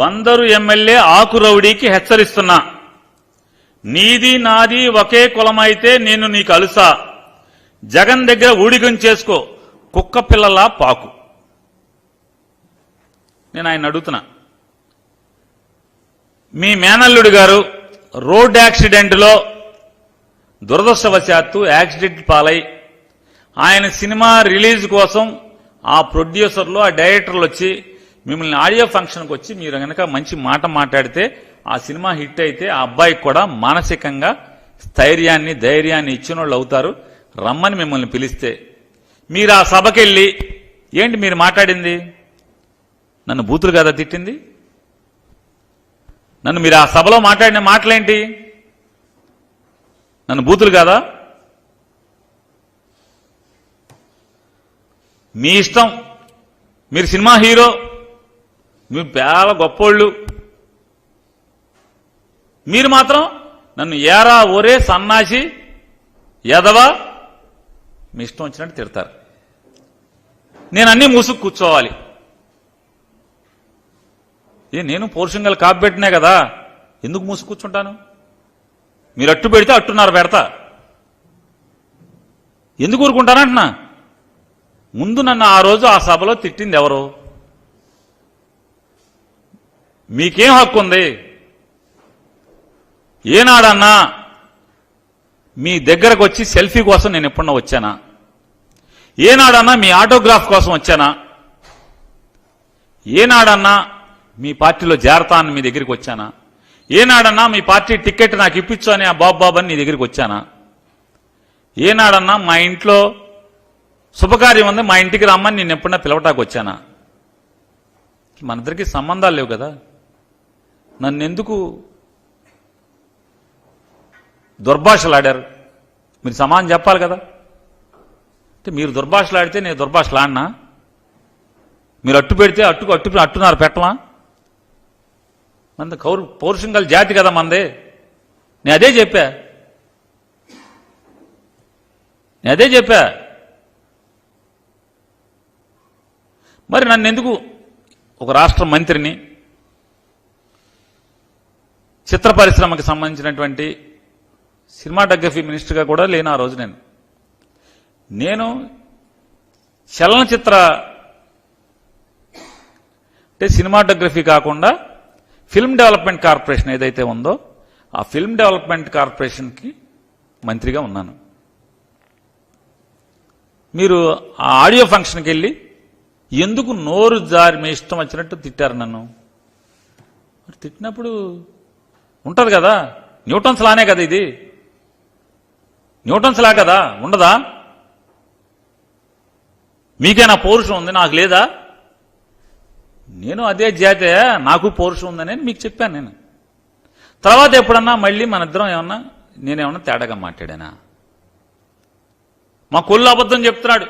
Bandar MLA ఆకు రౌడీకి హెచ్చరిస్తున్నా. నీది నాది ఒకే కులమైతే నేను నీకు అలుసా. జగన్ దగ్గర ఊడిగం చేసుకో. కుక్క పిల్లలా పాకు. నేను ఆయన అడుగుతున్నా. మీ మేనల్లుడు గారు రోడ్ యాక్సిడెంట్లో దురదృష్టవశాత్తు యాక్సిడెంట్ పాలై ఆయన సినిమా రిలీజ్ కోసం ఆ ప్రొడ్యూసర్లు ఆ డైరెక్టర్లు వచ్చి మిమ్మల్ని ఆడియో ఫంక్షన్కి వచ్చి మీరు కనుక మంచి మాట మాట్లాడితే ఆ సినిమా హిట్ అయితే ఆ అబ్బాయికి కూడా మానసికంగా స్థైర్యాన్ని ధైర్యాన్ని ఇచ్చిన వాళ్ళు అవుతారు. రమ్మని మిమ్మల్ని పిలిస్తే మీరు ఆ సభకెళ్ళి ఏంటి మీరు మాట్లాడింది? నన్ను బూతులు కదా తిట్టింది? నన్ను మీరు ఆ సభలో మాట్లాడిన మాటలేంటి? నన్ను బూతులు కాదా? మీ ఇష్టం. మీరు సినిమా హీరో. మీరు చాలా గొప్పోళ్ళు. మీరు మాత్రం నన్ను ఏరా ఒరే సన్నాసి ఎదవా మీ ఇష్టం వచ్చినట్టు తిడతారు. నేను అన్నీ మూసుకు కూర్చోవాలి. ఏ నేను పౌరుషంగా కాపెట్టినా కదా. ఎందుకు మూసుకు కూర్చుంటాను? మీరు అట్టు పెడితే అట్టున్నారు పెడతా. ఎందుకు ఊరుకుంటానంటున్నా? ముందు నన్ను ఆ రోజు ఆ సభలో తిట్టింది ఎవరు? మీకేం హక్కు ఉంది? ఏనాడన్నా మీ దగ్గరకు వచ్చి సెల్ఫీ కోసం నేను ఎప్పుడన్నా వచ్చానా? ఏనాడన్నా మీ ఆటోగ్రాఫ్ కోసం వచ్చానా? ఏనాడన్నా మీ పార్టీలో చేరతా అని మీ దగ్గరికి వచ్చానా? ఏనాడన్నా మీ పార్టీ టికెట్ నాకు ఇప్పించు అని ఆ బాబు బాబు అని నీ దగ్గరికి వచ్చానా? ఏనాడన్నా మా ఇంట్లో శుభకార్యం ఉంది మా ఇంటికి రమ్మని నేను ఎప్పుడన్నా పిలవటానికి వచ్చానా? మన ఇద్దరికి సంబంధాలు లేవు కదా? నన్నెందుకు దుర్భాషలాడారు? మీరు సమానం చెప్పాలి కదా. అంటే మీరు దుర్భాషలాడితే నేను దుర్భాషలాడినా? మీరు అట్టు పెడితే అట్టుకు అట్టు అట్టున్నారు పెట్టమా? మంది కౌరు పౌరుషం గల జాతి కదా మందే. నేను అదే చెప్పా. నేను అదే చెప్పా. మరి నన్ను ఎందుకు ఒక రాష్ట్ర మంత్రిని చిత్ర పరిశ్రమకు సంబంధించినటువంటి సినిమాటోగ్రఫీ మినిస్టర్గా కూడా లేను ఆ రోజు నేను. నేను చలనచిత్ర అంటే సినిమాటోగ్రఫీ కాకుండా ఫిల్మ్ డెవలప్మెంట్ కార్పొరేషన్ ఏదైతే ఉందో ఆ ఫిల్మ్ డెవలప్మెంట్ కార్పొరేషన్కి మంత్రిగా ఉన్నాను. మీరు ఆ ఆడియో ఫంక్షన్కి వెళ్ళి ఎందుకు నోరు జారి మీ ఇష్టం వచ్చినట్టు తిట్టారు నన్ను? మరి తిట్టినప్పుడు ఉంటుంది కదా? న్యూటన్స్ లానే కదా ఇది? న్యూటన్స్ లా కదా? ఉండదా? మీకేనా పౌరుషం ఉంది? నాకు లేదా? నేను అదే జాతే నాకు పౌరుషం ఉందని మీకు చెప్పాను నేను. తర్వాత ఎప్పుడన్నా మళ్ళీ మన ఇద్దరం ఏమన్నా నేనేమన్నా తేడాగా మాట్లాడానా? మా కొల్లు అబద్ధం చెప్తున్నాడు.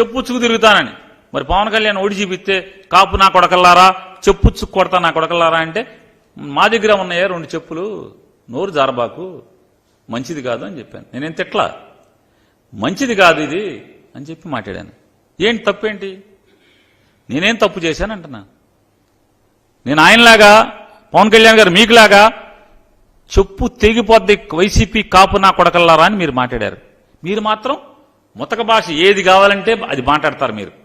చెప్పుచ్చుకు తిరుగుతానని. మరి పవన్ కళ్యాణ్ ఓడి చూపిస్తే కాపు నా కొడకల్లారా? చెప్పుచ్చుకు కొడతా నా కొడకల్లారా? అంటే మా దగ్గర ఉన్నాయా రెండు చెప్పులు నోరు జారబాకు మంచిది కాదు అని చెప్పాను. నేనేం తిట్లా? మంచిది కాదు ఇది అని చెప్పి మాట్లాడాను. ఏంటి తప్పేంటి నేనేం తప్పు చేశాను అంటున్నా. నేను ఆయనలాగా పవన్ కళ్యాణ్ గారు మీకులాగా చెప్పు తెగిపోద్ది వైసీపీ కాపు నా కొడకల్లారా అని మీరు మాట్లాడారు. మీరు మాత్రం ముతక భాష ఏది కావాలంటే అది మాట్లాడతారు మీరు.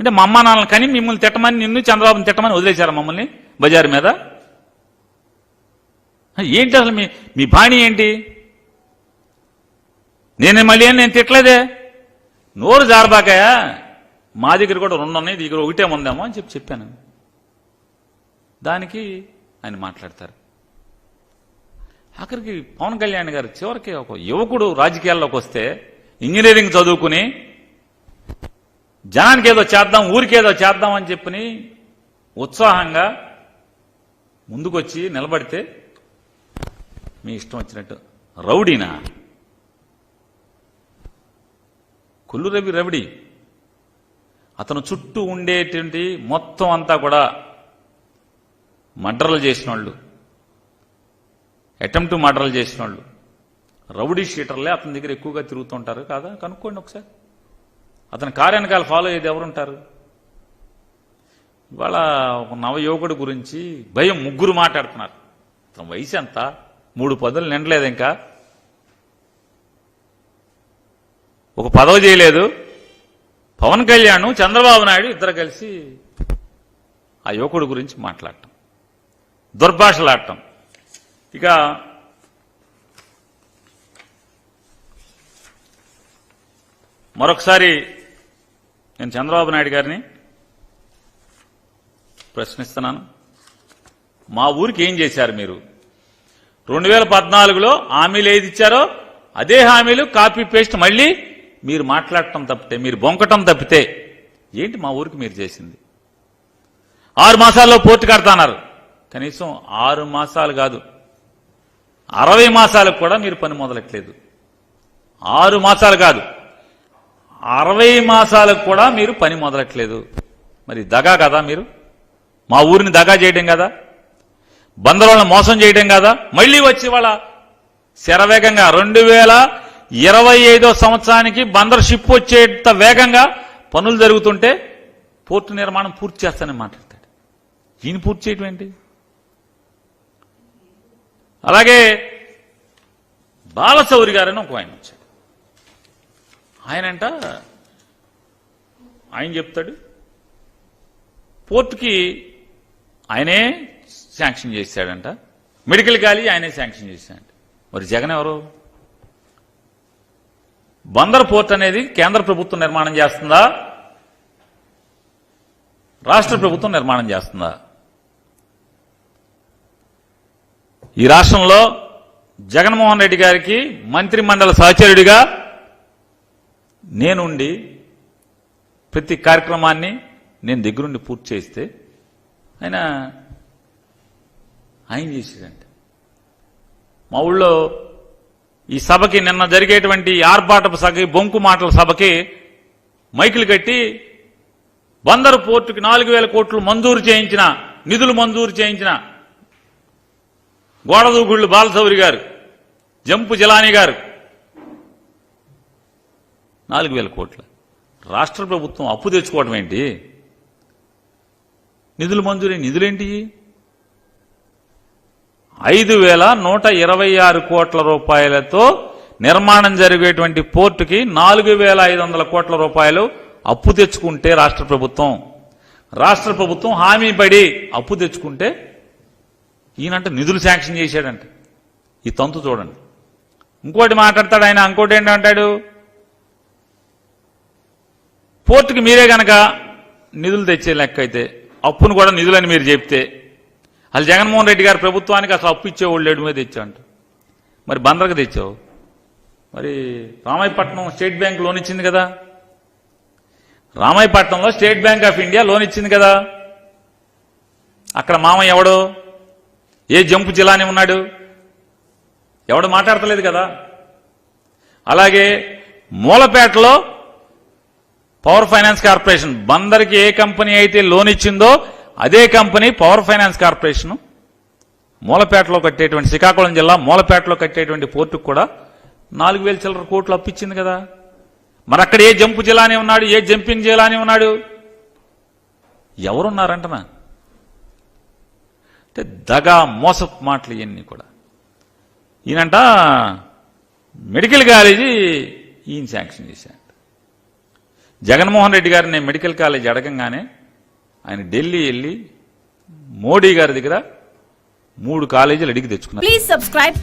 అంటే మా అమ్మ నాన్నలు కానీ మిమ్మల్ని తిట్టమని నిన్ను చంద్రబాబుని తిట్టమని వదిలేశారు మమ్మల్ని బజారు మీద? ఏంటి అసలు మీ మీ బాణి ఏంటి? నేను మళ్ళీ నేను తిట్టలేదే? నోరు జారబాకాయా? మా దగ్గర కూడా రెండు ఉన్నాయి దగ్గర ఒకటే ఉందేమో అని చెప్పి చెప్పాను. దానికి ఆయన మాట్లాడతారు. ఆఖరికి పవన్ కళ్యాణ్ గారు చివరికి ఒక యువకుడు రాజకీయాల్లోకి వస్తే ఇంజనీరింగ్ చదువుకుని జనానికి ఏదో చేద్దాం ఊరికి ఏదో చేద్దాం అని చెప్పని ఉత్సాహంగా ముందుకొచ్చి నిలబడితే మీ ఇష్టం వచ్చినట్టు. రౌడీనా? కొల్లు రవి రవిడి. అతను చుట్టూ ఉండేటువంటి మొత్తం అంతా కూడా మర్డర్లు చేసిన వాళ్ళు అటెంప్ట్ మర్డర్లు చేసిన వాళ్ళు రౌడీ షీటర్లే అతని దగ్గర ఎక్కువగా తిరుగుతుంటారు కాదా? కనుక్కోండి ఒకసారి. అతని కార్యానకాలు ఫాలో అయ్యేది ఎవరుంటారు? ఇవాళ ఒక నవయువకుడి గురించి భయం ముగ్గురు మాట్లాడుతున్నారు. అతని వయసు ఎంత? మూడు పదులు నిండలేదు ఇంకా. ఒక పదవి చేయలేదు. పవన్ కళ్యాణ్ చంద్రబాబు నాయుడు ఇద్దరు కలిసి ఆ యువకుడి గురించి మాట్లాడటం. దుర్భాషలాడటం. ఇక మరొకసారి నేను చంద్రబాబు నాయుడు గారిని ప్రశ్నిస్తున్నాను. మా ఊరికి ఏం చేశారు మీరు? రెండు వేల పద్నాలుగులో హామీలు ఏది ఇచ్చారో అదే హామీలు కాపీ పేస్ట్ మళ్ళీ మీరు మాట్లాడటం తప్పితే మీరు బొంకటం తప్పితే ఏంటి మా ఊరికి మీరు చేసింది? ఆరు మాసాల్లో పూర్తి కడతాన్నారు. కనీసం ఆరు మాసాలు కాదు అరవై మాసాలకు కూడా మీరు పని మొదలట్లేదు ఆరు మాసాలు కాదు అరవై మాసాలకు కూడా మీరు పని మొదలట్లేదు. మరి దగా కదా మీరు? మా ఊరిని దగా చేయడం కదా? బందరులను మోసం చేయడం కదా? మళ్ళీ వచ్చి వాళ్ళ శరవేగంగా రెండు వేల ఇరవై ఐదో సంవత్సరానికి బందర్ షిప్ వచ్చేంత వేగంగా పనులు జరుగుతుంటే పోర్టు నిర్మాణం పూర్తి చేస్తానని మాట్లాడతాడు. ఈయన పూర్తి చేయటం ఏంటి? అలాగే బాలశౌరి గారని ఒక ఆయన వచ్చాడు. ఆయనంట ఆయన చెప్తాడు పోర్టుకి ఆయనే శాంక్షన్ చేశాడంట మెడికల్ కాలేజీ ఆయనే శాంక్షన్ చేశాడంట. మరి జగన్ ఎవరు? బందర్ పోర్ట్ అనేది కేంద్ర ప్రభుత్వం నిర్మాణం చేస్తుందా? రాష్ట్ర ప్రభుత్వం నిర్మాణం చేస్తుందా? ఈ రాష్ట్రంలో జగన్మోహన్ రెడ్డి గారికి మంత్రిమండలి సహచరుడిగా నేనుండి ప్రతి కార్యక్రమాన్ని నేను దగ్గరుండి పూర్తి చేస్తే ఆయన ఆయన చేసేదంట. మా ఊళ్ళో ఈ సభకి నిన్న జరిగేటువంటి ఆర్భాటపు సభకి బొంకు మాటల సభకి మైకులు కట్టి బందరు పోర్టుకి నాలుగు వేల కోట్లు మంజూరు చేయించిన నిధులు మంజూరు చేయించిన గోడదూగుళ్ళు బాలసౌరి గారు జంపు జిలానీ గారు నాలుగు వేల కోట్ల. రాష్ట్ర ప్రభుత్వం అప్పు తెచ్చుకోవడం ఏంటి? నిధులు మంజూరీ నిధులేంటి? ఐదు వేల నూట ఇరవై ఆరు కోట్ల రూపాయలతో నిర్మాణం జరిగేటువంటి పోర్టుకి నాలుగు వేల ఐదు వందల కోట్ల రూపాయలు అప్పు తెచ్చుకుంటే రాష్ట్ర ప్రభుత్వం. రాష్ట్ర ప్రభుత్వం హామీ పడి అప్పు తెచ్చుకుంటే ఈయనంటే నిధులు శాంక్షన్ చేశాడంట. ఈ తంతు చూడండి. ఇంకోటి మాట్లాడతాడు ఆయన ఇంకోటి ఏంటంటాడు? పోర్టుకి మీరే గనక నిధులు తెచ్చే లెక్క అయితే అప్పును కూడా నిధులని మీరు చెప్తే అసలు జగన్మోహన్ రెడ్డి గారి ప్రభుత్వానికి అసలు అప్పు ఇచ్చేవాళ్ళు లేడు మీద తెచ్చావంట మరి బందరకు తెచ్చావు? మరి రామాయపట్నం స్టేట్ బ్యాంక్ లోన్ ఇచ్చింది కదా? రామాయపట్నంలో State Bank of India loan ఇచ్చింది కదా? అక్కడ మామ ఎవడు? ఏ జంపు జిల్లాని ఉన్నాడు? ఎవడు మాట్లాడతలేదు కదా? అలాగే మూలపేటలో పవర్ ఫైనాన్స్ కార్పొరేషన్. బందర్కి ఏ కంపెనీ అయితే లోన్ ఇచ్చిందో అదే కంపెనీ పవర్ ఫైనాన్స్ కార్పొరేషన్ మూలపేటలో కట్టేటువంటి శ్రీకాకుళం జిల్లా మూలపేటలో కట్టేటువంటి పోర్టుకు కూడా నాలుగు వేల చిల్లర కోట్లు అప్పించింది కదా. మరి అక్కడ ఏ జంపు జిల్లాని ఉన్నాడు ఏ జంపింగ్ జిల్లాని ఉన్నాడు? ఎవరున్నారంటనా అంటే దగా మోసపు మాటలు ఇవన్నీ కూడా. ఈయనంట మెడికల్ కాలేజీ ఈయన శాంక్షన్ చేశాను జగన్మోహన్ రెడ్డి గారిని నేను మెడికల్ కాలేజ్ అడగంగానే ఆయన ఢిల్లీ వెళ్ళి మోడీ గారి దగ్గర మూడు కాలేజీలు అడిగి తెచ్చుకున్నారు Please subscribe.